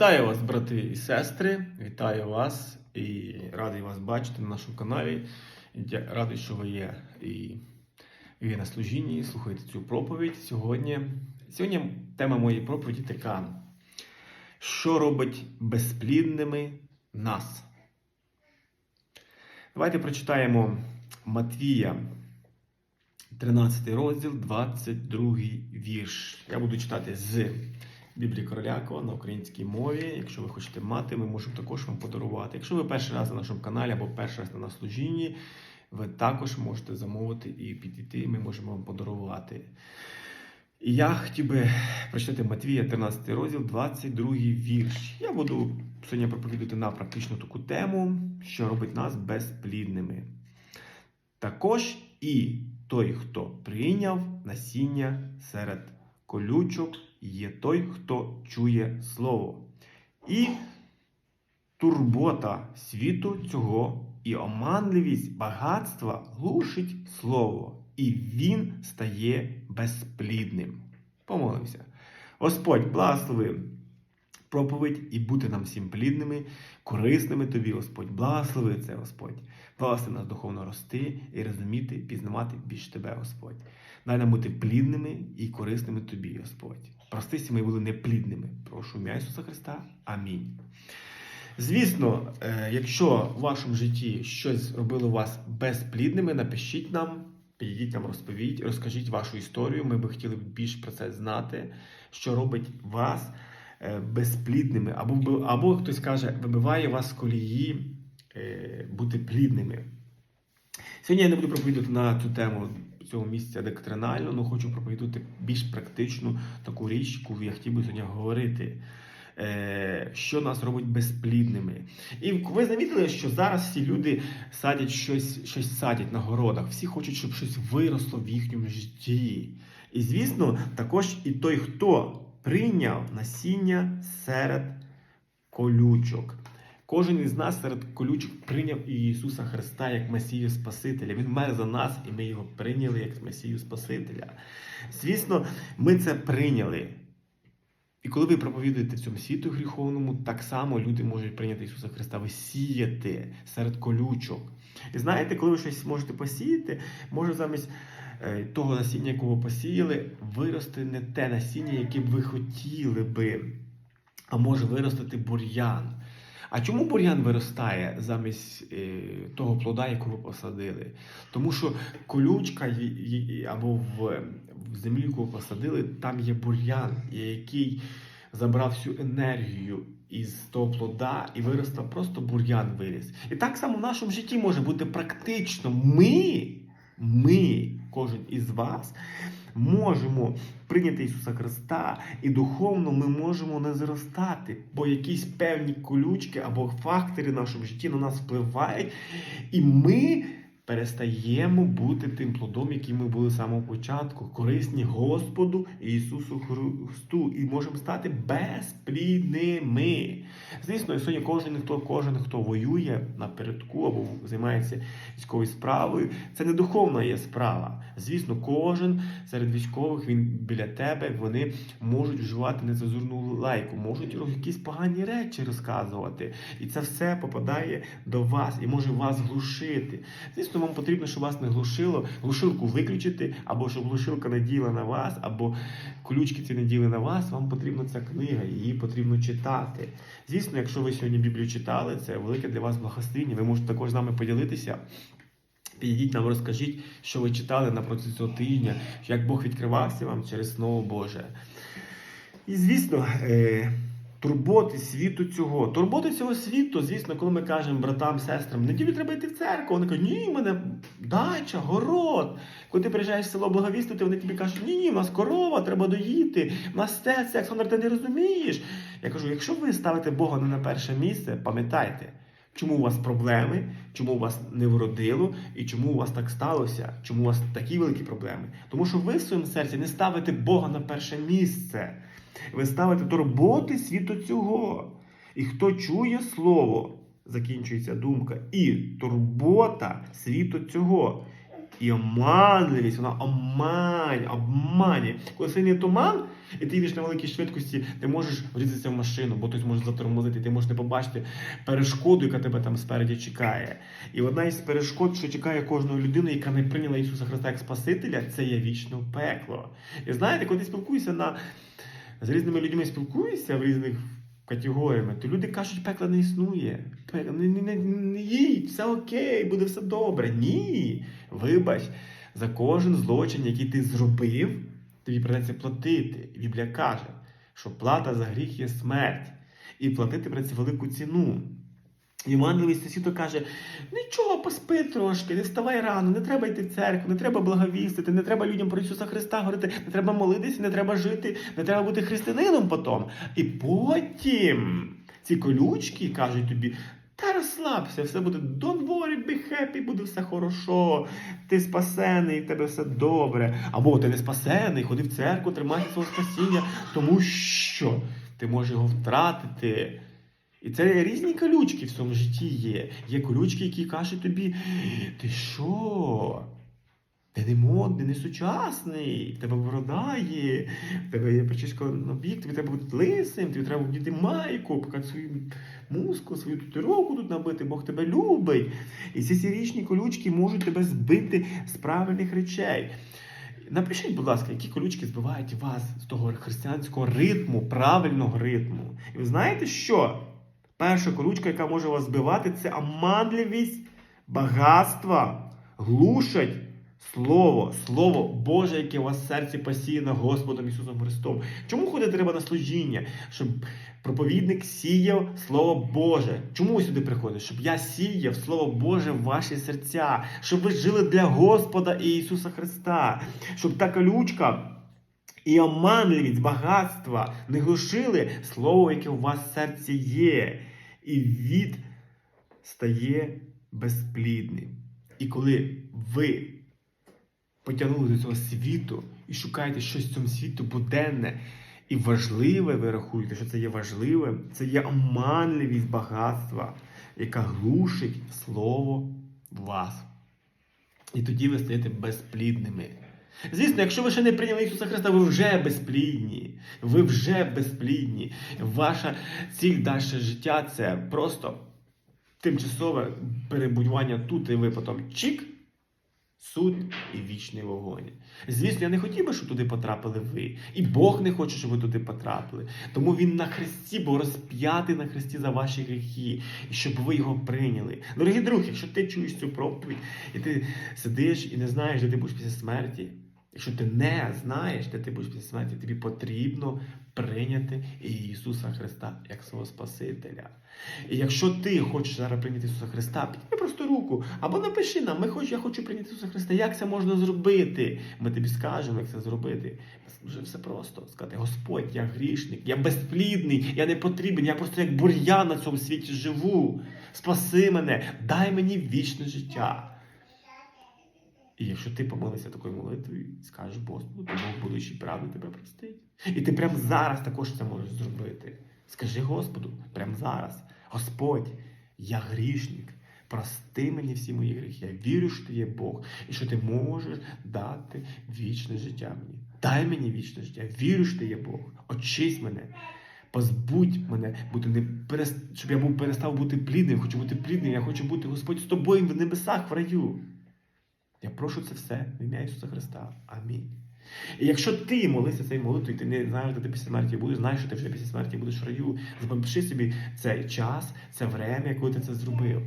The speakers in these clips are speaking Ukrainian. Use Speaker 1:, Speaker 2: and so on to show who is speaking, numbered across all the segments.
Speaker 1: Вітаю вас, брати і сестри. Вітаю вас і радий вас бачити на нашому каналі. Радий, що ви є і ви на служінні, слухаєте цю проповідь сьогодні. Сьогодні тема моєї проповіді така: що робить безплідними нас? Давайте прочитаємо Матвія, 13 розділ, 22 вірш. Я буду читати з Біблії Королякова на українській мові. Якщо ви хочете мати, ми можемо також вам подарувати. Якщо ви перший раз на нашому каналі або перший раз на нас служінні, ви також можете замовити і підійти, ми можемо вам подарувати. І я хотів би прочитати Матвія, 13 розділ, 22 вірш. Я буду сьогодні проповідати на практично таку тему, що робить нас безплідними. Також і той, хто прийняв насіння серед колючок, є той, хто чує слово. І турбота світу цього і оманливість багатства глушить слово, і він стає безплідним. Помолимося. Господь, благослови проповідь і бути нам всім плідними, корисними тобі, Господь. Благослови це, Господь. Благослови нас духовно рости і розуміти, пізнавати більш тебе, Господь. Дай нам бути плідними і корисними тобі, Господь. Простися, ми були неплідними. Прошу ім'я Ісуса Христа. Амінь. Звісно, е, якщо в вашому житті щось робило вас безплідними, напишіть нам, підійдіть нам, розповідь, розкажіть вашу історію. Ми би хотіли більш про це знати, що робить вас безплідними, або, або хтось каже, вибиває вас з колії е, бути плідними. Сьогодні я не буду проповідувати на цю тему цього місця доктринально, але хочу проповідувати більш практичну таку річ, яку я хотів би сьогодні говорити. Е, Що нас робить безплідними. І ви замітили, що зараз всі люди садять щось, щось садять на городах. Всі хочуть, щоб щось виросло в їхньому житті. І звісно, також і той, хто прийняв насіння серед колючок. Кожен із нас серед колючок прийняв Ісуса Христа як Месію Спасителя. Він має за нас, і ми його прийняли як Месію Спасителя. Звісно, ми це прийняли. І коли ви проповідуєте цьому світу гріховному, так само люди можуть прийняти Ісуса Христа. Ви сієте серед колючок. І знаєте, коли ви щось можете посіяти, може замість того насіння, якого посіяли, вирости не те насіння, яке б ви хотіли би, а може виростити бур'ян. А чому бур'ян виростає замість е, того плода, якого посадили? Тому що колючка або в, в землі, яку посадили, там є бур'ян, який забрав всю енергію із того плода і виростав просто бур'ян виріс. І так само в нашому житті може бути практично. Ми, ми, кожен із вас, можемо прийняти Ісуса Христа, і духовно ми можемо не зростати, бо якісь певні колючки або фактори в нашому житті на нас впливають, і ми перестаємо бути тим плодом, яким ми були з самого початку, корисні Господу Ісусу Христу, і можемо стати безплідними. Звісно, сьогодні кожен хто, кожен, хто воює напередку або займається військовою справою, це не духовна є справа. Звісно, кожен серед військових він біля тебе, вони можуть вживати нецензурну лайку, можуть якісь погані речі розказувати. І це все попадає до вас і може вас глушити. Звісно, вам потрібно, щоб вас не глушило, глушилку виключити, або щоб глушилка не діла на вас, або колючки ці не діли на вас. Вам потрібна ця книга, її потрібно читати. Звісно, якщо ви сьогодні Біблію читали, це велике для вас благословення. Ви можете також з нами поділитися. Підійдіть нам, розкажіть, що ви читали на протязі цього тижня, як Бог відкривався вам через Слово Боже. І звісно, е, турботи світу цього. Турботи цього світу, звісно, коли ми кажемо братам, сестрам, неділю треба йти в церкву, вони кажуть, ні, в мене дача, город. Коли ти приїжджаєш в село благовістити, вони тобі кажуть, ні, ні, в нас корова, треба доїти, в нас те, Олександр, ти не розумієш. Я кажу, якщо ви ставите Бога не на перше місце, пам'ятайте. Чому у вас проблеми, чому у вас не вродило і чому у вас так сталося? Чому у вас такі великі проблеми? Тому що ви в своєму серці не ставите Бога на перше місце. Ви ставите турботи світу цього. І хто чує слово, закінчується думка, і турбота світу цього. І оманливість, вона омань, обманює. Коли сильний туман, і ти їдеш на великій швидкості, ти можеш врізатися в машину, бо хтось може затормозити, ти можеш не побачити перешкоду, яка тебе там спереді чекає. І одна із перешкод, що чекає кожної людини, яка не прийняла Ісуса Христа як Спасителя, це є вічне пекло. І знаєте, коли ти спілкуєшся на з різними людьми спілкуєшся в різних категоріями, то люди кажуть, пекла не існує. Пекла не, не, не, не їдь, все окей, буде все добре. Ні. Вибач, за кожен злочин, який ти зробив, тобі придеться платити. Біблія каже, що плата за гріх є смерть. І платити придеться велику ціну. Євангелій свято каже: нічого, поспи трошки, не вставай рано, не треба йти в церкву, не треба благовістити, не треба людям про Ісуса Христа говорити, не треба молитися, не треба жити, не треба бути християнином потім. І потім ці колючки кажуть тобі. Та розслабся, все буде don't worry, be happy, буде все хорошо. Ти спасений, тебе все добре. Або ти не спасений, ходи в церкву, тримайся свого спасіння, тому що ти можеш його втратити. І це різні колючки в цьому житті є. Є колючки, які кажуть тобі: ти що? Ти не модний, не сучасний, в тебе борода є, в тебе є прическа на бік, тобі треба бути лисим, тобі треба вдіти майку, показати свою музику, свою татуировку тут набити, Бог тебе любить. І ці сірічні колючки можуть тебе збити з правильних речей. Напишіть, будь ласка, які колючки збивають вас з того християнського ритму, правильного ритму. І ви знаєте що? Перша колючка, яка може вас збивати, це оманливість, багатства, глушать слово, слово Боже, яке у вас в серці посіяно Господом Ісусом Христом. Чому ходити треба на служіння? Щоб проповідник сіяв Слово Боже. Чому ви сюди приходите? Щоб я сіяв Слово Боже в ваші серця, щоб ви жили для Господа і Ісуса Христа, щоб та колючка. І оманливість багатства не глушили слово, яке у вас в серці є, і від стає безплідним. І коли ви потягнули до цього світу і шукаєте щось в цьому світу буденне і важливе, ви рахуєте, що це є важливим, це є оманливість багатства, яка глушить слово вас. І тоді ви стаєте безплідними. Звісно, якщо ви ще не прийняли Ісуса Христа, ви вже безплідні. Ви вже безплідні. Ваша ціль далі життя це просто тимчасове перебудування тут, і ви потім чик, суд і вічний вогонь. Звісно, я не хотів би, щоб туди потрапили ви. І Бог не хоче, щоб ви туди потрапили. Тому Він на хресті був розп'ятий на хресті за ваші гріхи, щоб ви його прийняли. Дорогі друзі, якщо ти чуєш цю проповідь, і ти сидиш і не знаєш, де ти будеш після смерті. Якщо ти не знаєш, де ти будеш після смерті, тобі потрібно прийняти Ісуса Христа як свого Спасителя. І якщо ти хочеш зараз прийняти Ісуса Христа, підніми просто руку або напиши нам, ми хоч, я хочу прийняти Ісуса Христа. Як це можна зробити? Ми тобі скажемо, як це зробити. Вже все просто сказати, Господь, я грішник, я безплідний, я не потрібен, я просто як бур'ян на цьому світі живу. Спаси мене, дай мені вічне життя. І якщо ти помолився такою молитвою, скажеш Господу, то Бог будучи правди тебе простить. І ти прямо зараз також це можеш зробити. Скажи Господу, прямо зараз, Господь, я грішник. Прости мені всі мої гріхи. Я вірю, що ти є Бог, і що ти можеш дати вічне життя мені. Дай мені вічне життя. Вірю, що ти є Бог. Очись мене. Позбудь мене, бути не перес... щоб я був перестав бути плідним. Хочу бути плідним. Я хочу бути Господь з тобою в небесах в раю. Я прошу це все в ім'я Ісуса Христа. Амінь. І якщо ти молився цією молитвою, ти не знаєш, де ти після смерті будеш, знаєш, що ти вже після смерті будеш в раю, запиши собі цей час, це время, коли ти це зробив.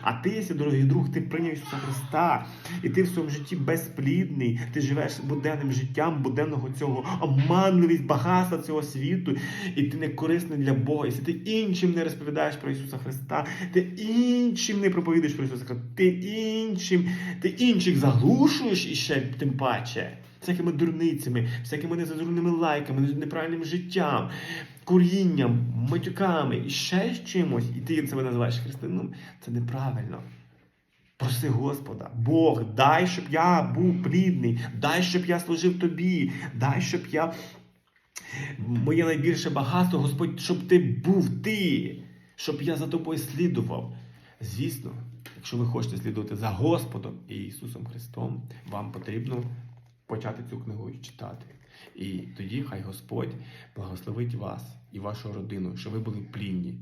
Speaker 1: А ти, якщо, дорогий друг, ти прийняв Ісуса Христа, і ти в своєму житті безплідний, ти живеш буденним життям, буденного цього оманливість, багатства цього світу, і ти не корисний для Бога. Якщо ти іншим не розповідаєш про Ісуса Христа, ти іншим не проповідуєш про Ісуса Христа, ти іншим, ти інших заглушуєш іще тим паче. Всякими дурницями, всякими незазурними лайками, неправильним життям, курінням, матюками і ще чимось, і ти себе називаєш християнином, це неправильно. Проси Господа, Бог, дай, щоб я був плідний, дай, щоб я служив тобі, дай, щоб я. Моє найбільше багатство, Господь, щоб ти був ти, щоб я за тобою слідував. Звісно, Якщо ви хочете слідувати за Господом і Ісусом Христом, вам потрібно почати цю книгу читати. І тоді хай Господь благословить вас і вашу родину, щоб ви були плінні.